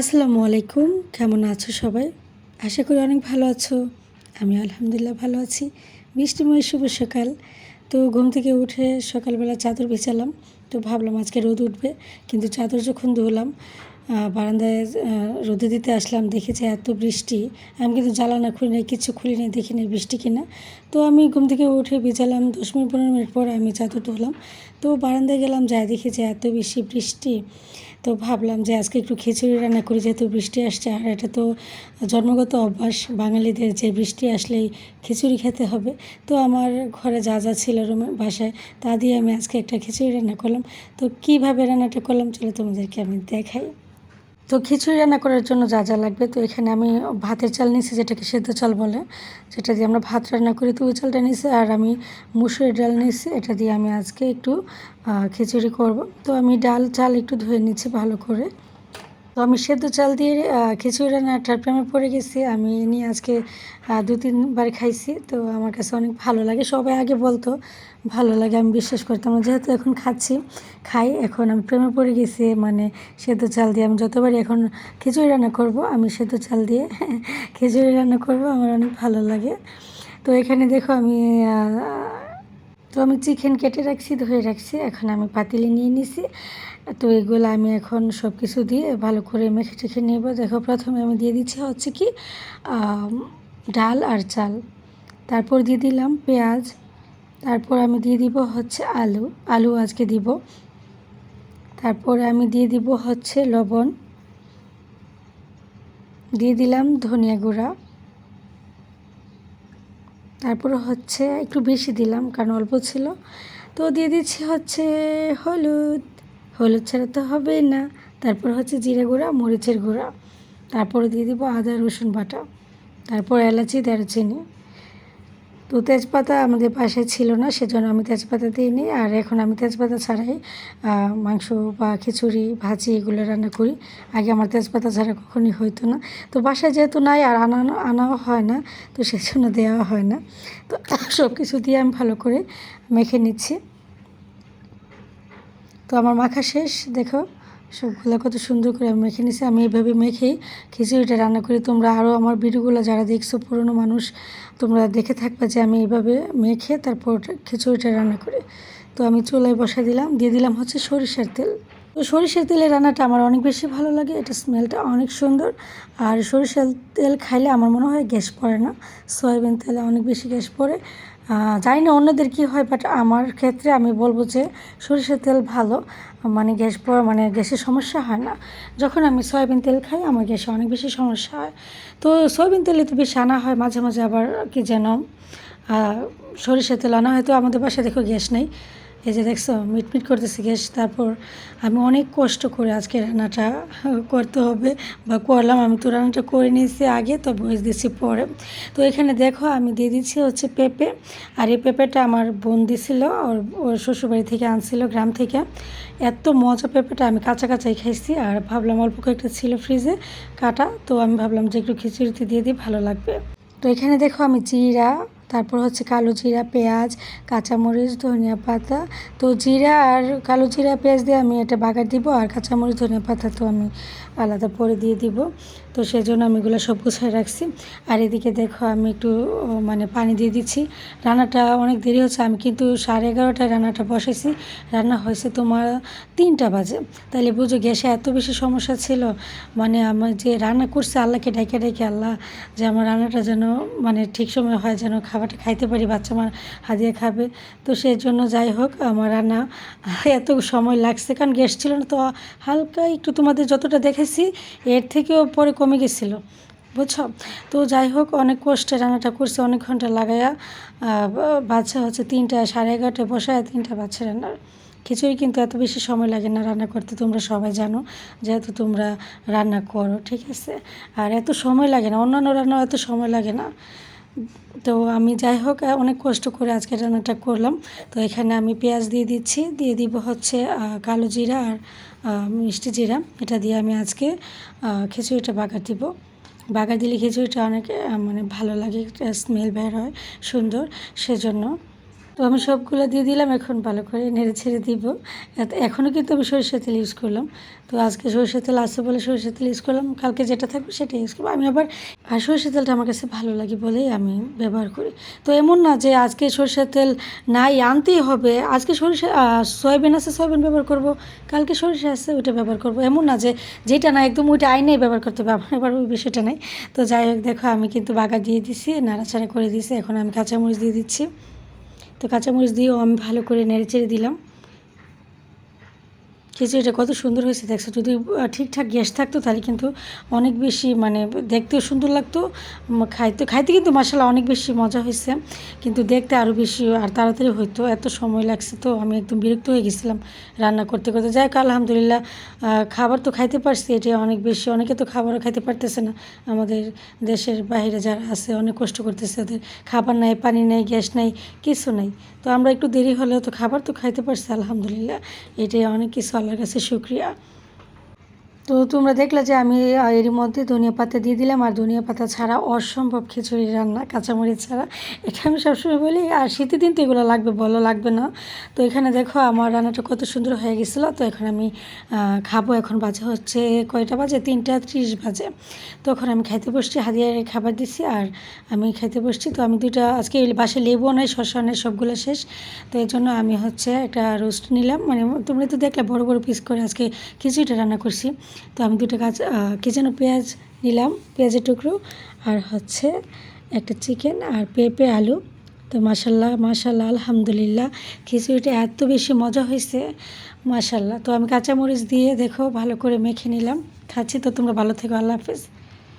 আসসালামু আলাইকুম। কেমন আছো সবাই? আশা করি অনেক ভালো আছো। আমি আলহামদুলিল্লাহ ভালো আছি। বৃষ্টিময় শুভ সকাল। তো ঘুম থেকে উঠে সকালবেলা চাদর বিছালাম। তো ভাবলাম আজকে রোদ উঠবে। কিন্তু চাদর যখন ধুলাম বারান্দায় রোদে দিতে আসলাম, দেখেছি এত বৃষ্টি। আমি কিন্তু জ্বালানা খুলি নাই, কিছু খুলি নাই, দেখি নাই বৃষ্টি কিনা। তো আমি ঘুম থেকে উঠে বিছালাম, দশ মিনিট, পনেরো মিনিট পর আমি চাদর ধুলাম। তো বারান্দায় গেলাম, যাই দেখি যে এত বেশি বৃষ্টি। তো ভাবলাম যে আজকে একটু খিচুড়ি রান্না করি, যেহেতু বৃষ্টি আসছে। আর এটা তো জন্মগত অভ্যাস, বাঙালিদের যে বৃষ্টি আসলেই খিচুড়ি খেতে হবে। তো আমার ঘরে যা যা ছিল রুমে, বাসায়, তা দিয়ে আমি আজকে একটা খিচুড়ি রান্না করলাম। তো কীভাবে রান্নাটা করলাম, চলো তোমাদেরকে আমি দেখাই। তো খিচুড়ি রান্না করার জন্য যা যা লাগবে, তো এখানে আমি ভাতের চাল নিয়েছি, যেটাকে সেদ্ধ চাল বলে। যেটা দিয়ে আমরা ভাত রান্না করি তো ওই চালটা নিয়েছি, আর আমি মুসুরের ডাল নিয়েছি। এটা দিয়ে আমি আজকে একটু খিচুড়ি করব। তো আমি ডাল, চাল একটু ধুয়ে নিচ্ছি ভালো করে। তো আমি সেদ্ধ চাল দিয়ে খিচুড়ি রান্নাটার প্রেমে পড়ে গেছি। আমি নিয়ে আজকে দু তিনবার খাইছি। তো আমার কাছে অনেক ভালো লাগে। সবাই আগে বলতো, ভালো লাগে, আমি বিশ্বাস করতাম যেহেতু এখন খাচ্ছি, খাই। এখন আমি প্রেমে পড়ে গেছি। মানে সেদ্ধ চাল দিয়ে আমি যতবারই এখন খিচুড়ি রান্না করব, আমি সেদ্ধ চাল দিয়ে খিচুড়ি রান্না করব। আমার অনেক ভালো লাগে। তো এখানে দেখো আমি তো আমি চিকেন কেটে রাখছি, ধুয়ে রাখছি। এখন আমি পাতিলে নিয়ে নিছি। তো এগুলো আমি এখন সব কিছু দিয়ে ভালো করে মেখে টেখে নেব। দেখো প্রথমে আমি দিয়ে দিচ্ছি হচ্ছে কি ডাল আর চাল। তারপর দিয়ে দিলাম পেঁয়াজ। তারপর আমি দিয়ে দিব হচ্ছে আলু। আলু আজকে দিব। তারপরে আমি দিয়ে দিব হচ্ছে লবণ। দিয়ে দিলাম ধনিয়া গুঁড়া। তারপর হচ্ছে একটু বেশি দিলাম কারণ অল্প ছিল। তো দিয়ে দিচ্ছি হচ্ছে হলুদ। হলুদ ছাড়া তো হবেই না। তারপর হচ্ছে জিরে গুঁড়া, মরিচের গুঁড়া। তারপরে দিয়ে দিব আদা, রসুন বাটা। তারপর এলাচি, দারচিনি। তো তেজপাতা আমাদের পাশে ছিল না, সেজন্য আমি তেজপাতা দিইনি আর এখন আমি তেজপাতা ছাড়াই মাংস বা খিচুড়ি, ভাজি এগুলো রান্না করি। আগে আমার তেজপাতা ছাড়া কখনই হইতো না। তো বাসায় যেহেতু নাই আর আনানো আনাও হয় না, তো সেজন্য দেওয়া হয় না। তো সব কিছু দিয়ে আমি ভালো করে মেখে নিচ্ছি। তো আমার মাখা শেষ, দেখো। সবগুলো কত সুন্দর করে আমি মেখে নিছি। আমি এইভাবে মেখেই খিচুড়িটা রান্না করি। তোমরা আরও আমার ভিডিওগুলো যারা দেখছ, পুরনো মানুষ, তোমরা দেখে থাকবে যে আমি এইভাবে মেখে তারপর খিচুড়িটা রান্না করি। তো আমি চুলায় বসা দিলাম। দিয়ে দিলাম হচ্ছে সরিষার তেল। তো সরিষার তেলের রান্নাটা আমার অনেক বেশি ভালো লাগে। এটা স্মেলটা অনেক সুন্দর। আর সরিষার তেল খাইলে আমার মনে হয় গ্যাস পড়ে না। সয়াবিন তেলে অনেক বেশি গ্যাস পড়ে। জানি না অন্যদের কী হয় বাট আমার ক্ষেত্রে আমি বলব যে সরিষার তেল ভালো মানে গ্যাস মানে গ্যাসের সমস্যা হয় না। যখন আমি সয়াবিন তেল খাই, আমার গ্যাসে অনেক বেশি সমস্যা হয়। তো সয়াবিন তেলে তো বেশি আনা হয়, মাঝে মাঝে আবার কি যেন সরিষার তেল আনা হয়তো আমাদের বাসায় দেখো গ্যাস নেই। এই যে দেখছ মিটমিট করতেছি গ্যাস তারপর আমি অনেক কষ্ট করে আজকে রান্নাটা করতে হবে বা করলাম। আমি তো রান্নাটা করে নিয়েছি আগে, তো বয়স দিচ্ছি পরে। তো এখানে দেখো, আমি দিয়ে দিচ্ছি হচ্ছে পেঁপে। আর এই পেঁপেটা আমার বোন দিছিল ওর ওর শ্বশুরবাড়ি থেকে আনছিল, গ্রাম থেকে। এত মজা পেঁপেটা আমি কাঁচা কাঁচাই খাইছি, আর ভাবলাম অল্প কয়েকটা ছিল ফ্রিজে কাটা। তো আমি ভাবলাম যে একটু খিচুড়িতে দিয়ে দিই, ভালো লাগবে। তো এখানে দেখো, আমি জিরা তারপর হচ্ছে কালো জিরা পেঁয়াজ, কাঁচামরিচ, ধনিয়া পাতা। তো জিরা আর কালো জিরা পেঁয়াজ দিয়ে আমি এটা বাগার দিব, আর কাঁচামরিচ, ধনিয়া পাতা তো আমি আলাদা পরে দিয়ে দিব। তো সেজন্য আমি এগুলো সব গুছায় রাখছি। আর এদিকে দেখো আমি একটু মানে পানি দিয়ে দিচ্ছি। রান্নাটা অনেক দেরি হচ্ছে, আমি কিন্তু সাড়ে এগারোটায় রান্নাটা বসেছি রান্না হয়েছে তোমার তিনটা বাজে। তাহলে বুঝো গ্যাসে এত বেশি সমস্যা ছিল মানে আমার যে রান্না করছে, আল্লাহকে ডেকে ডেকে আল্লাহ যে আমার রান্নাটা যেন মানে ঠিক সময় হয়, যেন খাবারটা খাইতে পারি, বাচ্চা আমার হাদিয়ে খাবে। তো সেই জন্য যাই হোক, আমার রান্না এত সময় লাগছে, কারণ গ্যাস ছিল না, তো হালকা একটু তোমাদের যতটা দেখেছি, এর থেকেও পরে কমে গেছিল, বুঝছ? তো যাই হোক, অনেক কষ্টে রান্নাটা করছে, অনেক ঘণ্টা লাগাইয়া বাচ্চা হচ্ছে তিনটা, সাড়ে এগারোটায় বসায় তিনটা বাচ্চা রান্নার। খিচুড়ি কিন্তু এত বেশি সময় লাগে না রান্না করতে, তোমরা সবাই জানো, যেহেতু তোমরা রান্না করো, ঠিক আছে? আর এত সময় লাগে না, অন্যান্য রান্নাও এত সময় লাগে না। তো আমি যাই হোক অনেক কষ্ট করে আজকে রান্নাটা করলাম। তো এখানে আমি পেঁয়াজ দিয়ে দিচ্ছি, দিয়ে দিব হচ্ছে কালো জিরা আর মিষ্টি জিরা। এটা দিয়ে আমি আজকে খিচুড়িটা বাগার দিব। বাগার দিলে খিচুড়িটা অনেক মানে ভালো লাগে স্মেল বের হয়, সুন্দর। সেজন্য তো আমি সবগুলো দিয়ে দিলাম, এখন ভালো করে নেড়ে ছেড়ে দিব। এখনও কিন্তু আমি সরিষা তেল ইউজ করলাম। তো আজকে সরিষা তেল আছে বলে সরিষা তেল ইউজ করলাম, কালকে যেটা থাকবে সেটা ইউজ করব। আমি আবার, আর সরিষা তেলটা আমার কাছে ভালো লাগে বলেই আমি ব্যবহার করি। তো এমন না যে আজকে সরিষার তেল নাই, আনতেই হবে। আজকে সরিষা সয়াবিন আছে, সয়াবিন ব্যবহার করব। কালকে সরিষা আছে, ওইটা ব্যবহার করব। এমন না যে যেটা না একদম ওইটা আইনেই ব্যবহার করতে হবে, আমার এবার ওই বিষয়টা নেই। তো যাই হোক, দেখো আমি কিন্তু বাগা দিয়ে দিছি, নাড়াচাড়া করে দিয়েছি এখন আমি কাঁচামরিচ দিয়ে দিচ্ছি। তো কাঁচামরিচ দিয়েও আমি ভালো করে নেড়েচেড়ে দিলাম। খিচুড়িটা কত সুন্দর হয়েছে, দেখছ? যদি ঠিকঠাক গ্যাস থাকতো তাহলে কিন্তু অনেক বেশি মানে দেখতেও সুন্দর লাগতো। খাইতে খাইতে কিন্তু মশলা অনেক বেশি মজা হয়েছে। কিন্তু দেখতে আরও বেশি আর তাড়াতাড়ি হইতো, এত সময় লাগছে তো আমি একদম বিরক্ত হয়ে গেছিলাম রান্না করতে করতে। যাই হোক, আলহামদুলিল্লাহ খাবার তো খাইতে পারছি, এটা অনেক বেশি, অনেকে তো খাবারও খাইতে পারতেছে না। আমাদের দেশের বাইরে যারা আছে, অনেক কষ্ট করতেছে ওদের। খাবার নাই, পানি নেই, গ্যাস নাই, কিছু নেই। তো আমরা একটু দেরি হলেও তো খাবার তো খাইতে পারছি, আলহামদুলিল্লাহ। এটাই অনেক কিছু আল্লাহর কাছে শুক্রিয়া। তো তোমরা দেখলে যে আমি এর মধ্যে ধনিয়া পাতা দিয়ে দিলাম। আর ধনিয়া পাতা ছাড়া অসম্ভব খিচুড়ি রান্না, কাঁচামরিচ ছাড়া। এটা আমি সবসময় বলি, আর শীতের দিন তো এগুলো লাগবে, বলো লাগবে না। তো এখানে দেখো আমার রান্নাটা কত সুন্দর হয়ে গেছিল। তো এখন আমি খাব। এখন বাজে হচ্ছে কয়টা বাজে? তিনটা ত্রিশ বাজে। তখন আমি খাইতে বসছি, হাদিয়ার খাবার দিছি। আর আমি খাইতে বসছি। তো আমি দুইটা, আজকে বাসায় লেবু নাই, শসা নাই, সবগুলো শেষ। তো এই জন্য আমি হচ্ছে একটা রোস্ট নিলাম। মানে তোমরা তো দেখলে বড় বড় পিস করে আজকে খিচুড়িটা রান্না করছি। তো আমি দুটো গাছ কি যেন পেঁয়াজ নিলাম, পেঁয়াজের টুকরো আর হচ্ছে একটা চিকেন আর পেঁপে, আলু। তো মাসাল্লাহ মাসাল্লাহ আলহামদুলিল্লাহ, খিচুড়িটা এত বেশি মজা হয়েছে মাসাল্লাহ তো আমি কাঁচামরিচ দিয়ে, দেখো, ভালো করে মেখে নিলাম। খাচ্ছি তো তোমরা ভালো থেকো, আল্লাহ হাফেজ।